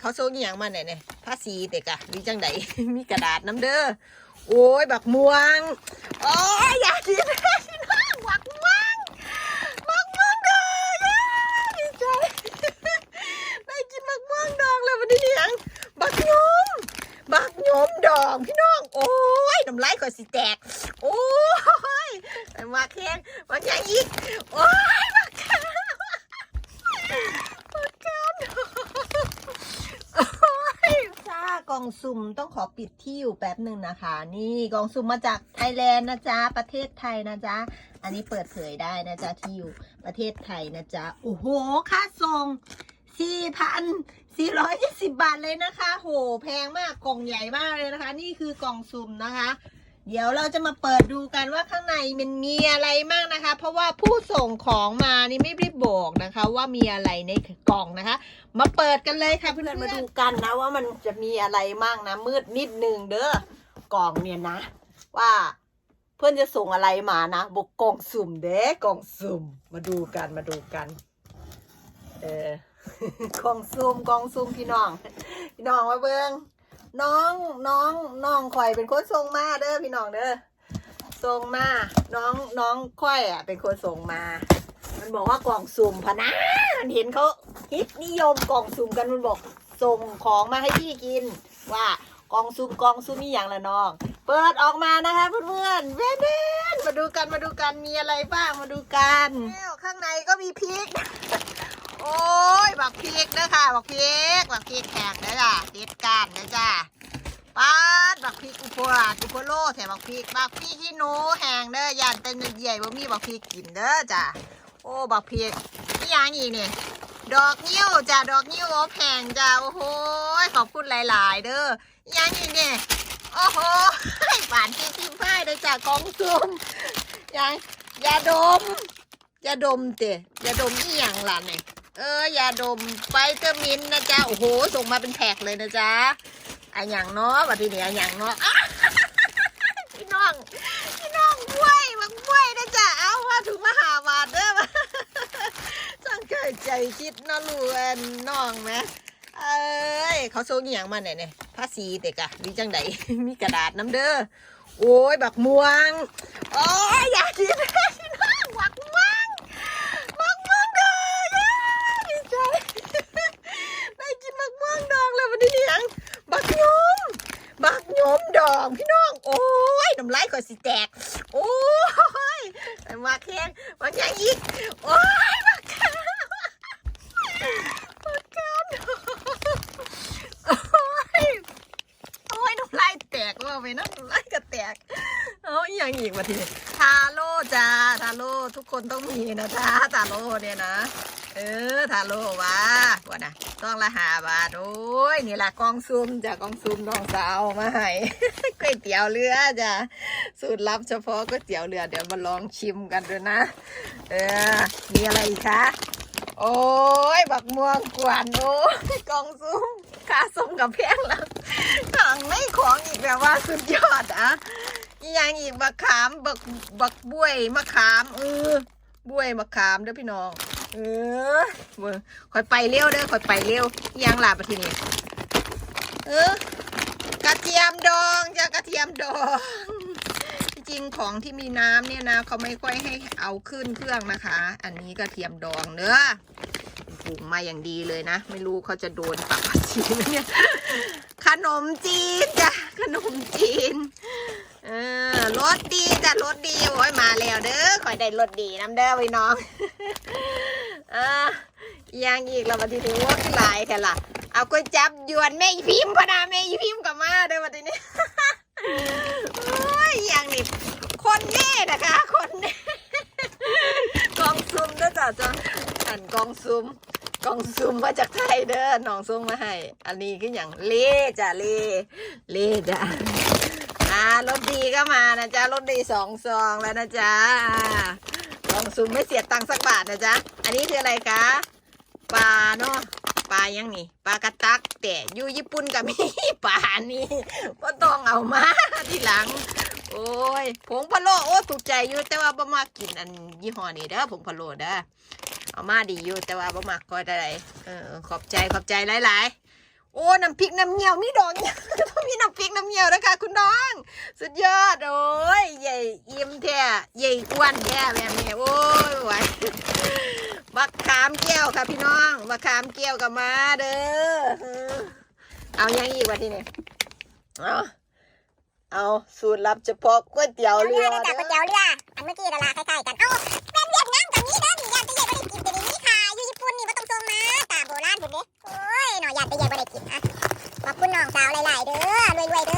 เขาโซ่อหย่างมาเนี่ยเนี่ยภาษีเด็กอะมีจังได มีกระดาษน้ำเด้อโอ้ยบักม่วงโอ้ยอยากกินพี่น้องบักม่วงบักม่วงดองอะดีใจได้กินบักม่วงดองแล้ววันนี้ยังบักยมบักยมดองพี่น้องโอ้ยน้ำลายก็สิแตกโอ้ยมาแข้งมาแข้งอีกโอ้ยมาแข้งมาแข้งโอ้ยจ้า กล่องสุ่มต้องขอปิดที่อยู่แป๊บหนึ่งนะคะ นี่กล่องสุ่มมาจากไทยแลนด์นะจ๊ะ ประเทศไทยนะจ๊ะ อันนี้เปิดเผยได้นะจ๊ะที่อยู่ประเทศไทยนะจ๊ะ โอ้โห ค่าส่งสี่พันสี่ร้อยยี่สิบบาทเลยนะคะ โห แพงมาก กล่องใหญ่มากเลยนะคะ นี่คือกล่องสุ่มนะคะ เดี๋ยวเราจะมาเปิดดูกันว่าข้างในมันมีอะไรมากนะคะ เพราะว่าผู้ส่งของมานี่ไม่ได้บอกนะคะ ว่ามีอะไรในกล่องนะคะ มาเปิดกันเลยค่ะเพื่อนๆมาดูกันนะว่ามันจะมีอะไรมั่งนะ มืดนิดนึงเด้อกล่องเนี่ยนะ ว่าเพื่อนจะส่งอะไรมานะบอกกล่องสุ่มเด้กล่องสุ่มมาดูกันมาดูกัน เออกล่องซุ่มกล่องซุ่มพี่น้อง พี่น้องมาเบิง น้องน้องน้องข่อยเป็นคนส่งมาเด้อพี่น้องเด้อส่งมา น้องน้องข่อยอะ เป็นคนส่งมา มันบอกว่ากล่องสุ่มพะนะมันเห็นเขาฮิตนิยมกล่องสุ่มกันมันบอกส่งของมาให้พี่กิน ว่ากล่องสุ่มกล่องสุ่มมีอย่างละน้อง เปิดออกมานะคะเพื่อนๆเวนเดนมาดูกันมาดูกันมีอะไรบ้างมาดูกันข้างในก็มีพริก โอ้ บักพริกเด้อค่ะบักพริกบักพริกแห้งเด้อจ้ะติดกันเด้อจ้ะป้าดบักพริกอุโพราอุโพโลแถมบักพริกบักพริกที่หนูแห้งเด้อย่านเต้นใหญ่บ่มีบักพริกกินเด้อจ้ะโอ้บักพริกนี่ยังอีกนี่ยดอกนิ้วจ้ะดอกนิ้วอบแห้งจ้ะโอ้โหขอบคุณหลาย ๆ เด้อนี่ยังอีกนี่ยโอ้โหหวานจริงจริงพ่เด้อจ้ะกองซุ่มยังยาดมอย่าดมเตะยาดมนี่ยังล่ะเนี่ย เออยาดมไฟเตอร์มินนะจ๊ะ โอ้โห ส่งมาเป็นแพ็กเลยนะจ๊ะอะอย่างเนาะวันนี้อะอย่างเนาะอะพี่น้อง พี่น้องบ้วยมังบ้วยนะจ๊ะ เอาว่าถึงมหาบาทเด้อมาจังเกิดใจคิดนาะลูกเอ็นน้องไหมเอ้ย เขาโซ่อหย่างมาเนี่ยเนี่ยภาษีเด็กอะมีจังไดมีกระดาษน้ำเด้อ โอ้ย บักม่วง โอ้ย อยากกิน พี่น้องบักม่วง บักม่วงดองอะดีใจ ได้กินบักม่วงดองแล้ววันนี้ยังบักยมบักยมด องพี่น้อง โอ้ยน้ำลายก็สิแตก โอ้ยมาแข้งมาแข้งอีก โอ้ยมาแข้งมาแข้งโอ้ยโอ้ยน้ำลายแตกว่าไปนะน้ำลายก็แตกเอาอย่างอีกมาทีทาโร่จ้าทาโร่ทุกคนต้องมีนะจ้าทาโร่เนี่ยนะ เออทาโร่วะว่านะต้องละหาบาท โอ้ย นี่ละกองซุ่มจ้ะกองซุ่มน้องสาวมาให้ก๋วยเตี๋ยวเรือจ้ะสูตรลับเฉพาะก๋วยเตี๋ยวเรือเดี๋ยวมาลองชิมกันดูนะ เออ มีอะไรอีกคะ โอ้ย บักม่วงกวนโอ้กองซุ้มค่าส้มกับแพงแล้วถังไม่ของอีกแบบว่าสุดยอดอะย่างอีกบักขามบักบักบ้วยมะขามเออบ้วยมะขามเด้อพี่น้อง เออเบิ่งคอยไปเร็วเด้อคอยไปเร็วยังหลาบทีนี้เออกระเทียมดองจ้ะกระเทียมดองจริงของที่มีน้ำเนี่ยนะเขาไม่ค่อยให้เอาขึ้นเครื่องนะคะ อันนี้กระเทียมดองเนื้อปรุงมาอย่างดีเลยนะ ไม่รู้เขาจะโดนปรับภาษีไหมเนี่ยขนมจีนจ้ะขนมจีนเออรสดีจ้ะรสดีโอ้ยมาแล้วเด้อคอยได้รสดีน้ำเด้อไว้น้อง ออยังอีกเรามาทีนี้ว่าหลายแค่ละเอาก๋วยจับยวนแม่อีพิมพ์พนาแม่อีพิมพ์กลับมาเด้อวันนี้โอ้ยอย่างนี้คนแน่นะคะ คนแน่กองซุมเด้อจ้ะจ้ะอันกองซุมกองซุมมาจากไทยเด้อน้องซุงมาให้ อันนี้คืออย่างเล่จ้ะเล่เล่จ้ะอ่ารถดีก็มานะจ๊ะรถดีสองซองแล้วนะจ๊ะ อ่ากองซุมไม่เสียตังค์สักบาทนะจ๊ะ อันนี้คืออะไรคะปลาเนาะปลายังนี่ปลากระตัก แต่อยู่ญี่ปุ่นก็มีปลานี่ก็ต้องเอามาทีหลัง โอ้ยผงพะโล้โอ้ถูกใจอยู่แต่ว่าบ่มากกินอันยี่ห้อนี้เด้อผงพะโล้เด้อเอามาดีอยู่แต่ว่าบ่มักก็ได้เออขอบใจขอบใจหลาย โอ้น้ำพริกน้ำเงี้ยวมีดอกเนี่ยต้องมีน้ำพริกน้ำเงี้ยวนะคะ คุณน้อง สุดยอดโอ้ยใหญ่อิ่มแท้ใหญ่อ้วนแท้แบบนี้โอ้ยไหวบักขามแก้วค่ะพี่น้องบักขามแก้วกับมาเด้อเอายังอีกวะทีนี้เอาเอาสูตรลับเฉพาะก๋วยเตี๋ยวเรือจากก๋วยเตี๋ยวเรืออันเมื่อกี้ดาราคล้ายๆกันเอาเป็นเวียดนามกับนี้เด้อนี่ยานตะเยบ่ได้กินแต่นี่ค่ะอยู่ญี่ปุ่นนี่บ่ต้องส่งมาตามโบราณพุ่นเด้ อ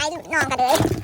โอ้ดีหายน้องกันเลย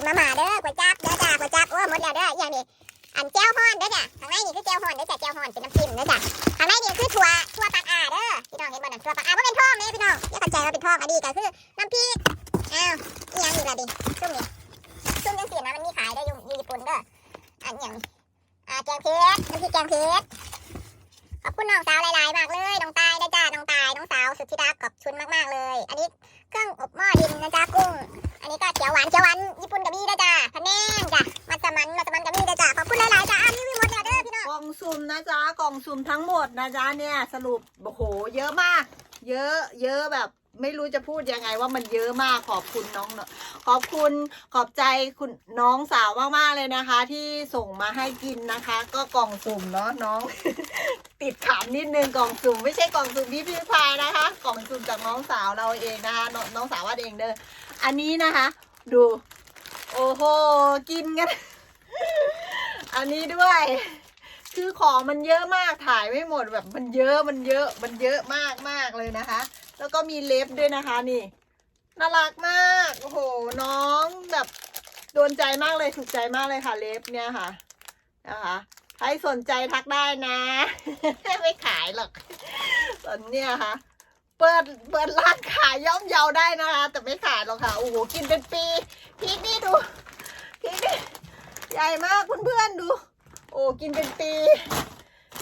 กินมามาเด้อก๋วยจั๊บเด้อจ้ะก๋วยจั๊บโอ้หมดแล้วเด้ออย่างนี้อันแก้วฮ้อนเด้อจ้ะข้างในนี่คือแก้วฮ้อนเด้อจ้ะแก้วฮ้อนเป็นน้ำจิ้มเด้อจ้ะข้างในนี่คือถั่วถั่วปักอาเด้อพี่น้องเห็นบ่นั่นถั่วปักอาบ่เป็นทองเด้พี่น้องอย่าเข้าใจว่าเป็นทออันนี้ก็คือน้ำพริกอ้าวอีหยังอีกล่ะดิซุ่มนี่ซุ่มจังซี่นะมันมีขายได้อยู่อยู่ญี่ปุ่นเด้ออันหยังอ่าแกงเผ็ดน้ำพริกแกงเผ็ดขอบคุณน้องสาวหลายๆมากเลยน้องตายเด้อจ้ะน้องตายน้องสาวสุดที่รักขอบคุณมากๆเลย อันนี้เครื่องอบหม้อดินนะจ๊ะกุ้ง อันนี้ก็เขียวหวานเขียวหวาน สุ่มทั้งหมดนะจ๊ะเนี่ยสรุปโอ้โห เยอะมาก เยอะ เยอะแบบไม่รู้จะพูดยังไงว่ามันเยอะมากขอบคุณน้องเนอะขอบคุณขอบใจคุณน้องสาวมากๆเลยนะคะ ที่ส่งมาให้กินนะคะ ก็กล่องสุ่มเนาะน้อง ติดขำนิดนึงกล่องสุ่มไม่ใช่กล่องสุ่มพี่พี่พายนะคะ กล่องสุ่มจากน้องสาวเราเองนะคะนน้องสาวว่าเองเด้ออันนี้นะคะ ดู โอ้โหกินกัน อันนี้ด้วย คือของมันเยอะมากถ่ายไม่หมดแบบมันเยอะมันเยอะมันเยอะมากมากเลยนะคะ แล้วก็มีเล็บด้วยนะคะนี่น่ารักมากโอ้โหน้องแบบโดนใจมากเลยถูกใจมากเลยค่ะเล็บเนี่ยค่ะนะคะใครสนใจทักได้นะ ไม่ขายหรอกตอนเนี้ยค่ะ เปิดเปิดร้านขายย่อมเยาได้นะคะ แต่ไม่ขายหรอกค่ะโอ้โหกินเป็นปีพริกนี่ดูพริกนี่ใหญ่มากเพื่อนๆดู โอ้กินเป็นปี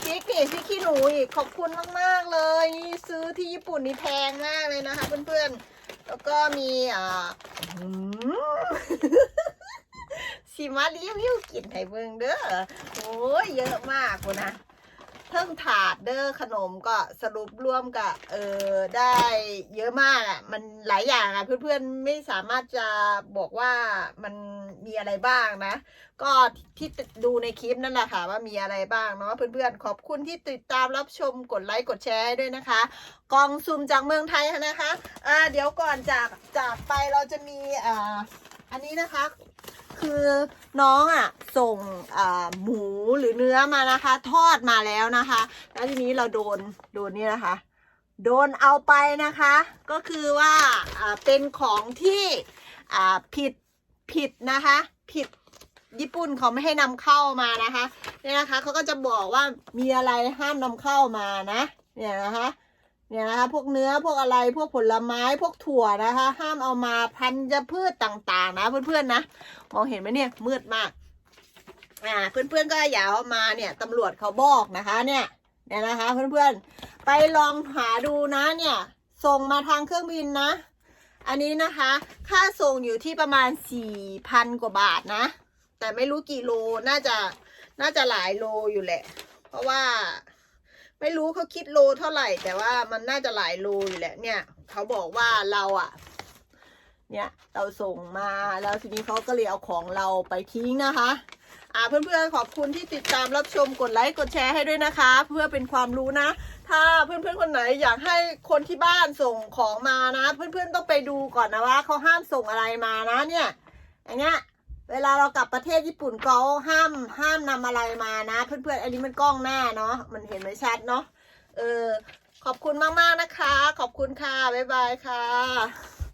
พริกนี่พริกขี้หนูอีกขอบคุณมากๆเลยนี่ซื้อที่ญี่ปุ่นนี่แพงมากเลยนะคะ เพื่อนๆ แล้วก็มีอ่าอืมสิมารีวิวกินให้เบิ่งเด้อโอ้ยเยอะมากเลยนะ เพิ่งถาดเด้อขนมก็สรุปรวมกับเออได้เยอะมากอะ มันหลายอย่างอะ เพื่อนๆไม่สามารถจะบอกว่ามันมีอะไรบ้างนะ ก็ที่ดูในคลิปนั่นแหละค่ะ ว่ามีอะไรบ้างเนาะเพื่อนๆขอบคุณที่ติดตามรับชมกดไลค์กดแชร์ด้วยนะคะ กองซุมจากเมืองไทยนะคะอ่าเดี๋ยวก่อนจากจากไปเราจะมีอ่าอันนี้นะคะ คือน้องอะส่งหมูหรือเนื้อมานะคะ ทอดมาแล้วนะคะ แล้วทีนี้เราโดนโดนนี่นะคะ โดนเอาไปนะคะ ก็คือว่าเป็นของที่ผิดผิดนะคะ ผิดญี่ปุ่นเขาไม่ให้นำเข้ามานะคะเนี่ยนะคะเขาก็จะบอกว่ามีอะไรห้ามนำเข้ามานะ เนี่ยนะคะ เนี่ยนะคะพวกเนื้อพวกอะไรพวกผลไม้พวกถั่วนะคะ ห้ามเอามาพันธุ์พืชต่างๆ นะเพื่อนๆนะมองเห็นไหมเนี่ยมืดมากอ่าเพื่อนๆก็อย่าเอามาเนี่ยตำรวจเขาบอกนะคะเนี่ยเนี่ยนะคะ เพื่อนๆไปลองหาดูนะเนี่ยส่งมาทางเครื่องบินนะ อันนี้นะคะ ค่าส่งอยู่ที่ประมาณสี่พันกว่าบาทนะ แต่ไม่รู้กี่โลน่าจะน่าจะหลายโลอยู่แหละ เพราะว่า ไม่รู้เขาคิดโลเท่าไหร่ แต่ว่ามันน่าจะหลายโลอยู่แหละเนี่ยเขาบอกว่าเราอะเนี่ยเราส่งมาแล้วทีนี้เขาก็เลยเอาของเราไปทิ้งนะคะอ่าเพื่อนๆขอบคุณที่ติดตามรับชมกดไลค์กดแชร์ให้ด้วยนะคะ เพื่อเป็นความรู้นะ ถ้าเพื่อนๆคนไหนอยากให้คนที่บ้านส่งของมานะ เพื่อนๆต้องไปดูก่อนนะว่าเขาห้ามส่งอะไรมานะเนี่ยอย่างเงี้ย เวลาเรากลับประเทศญี่ปุ่นเขาห้ามห้ามนำอะไรมานะ เพื่อนๆ อันนี้มันกล้องหน้าเนาะมันเห็นไม่ชัดเนาะเออขอบคุณมากๆนะคะ ขอบคุณค่ะ บ๊ายบายค่ะ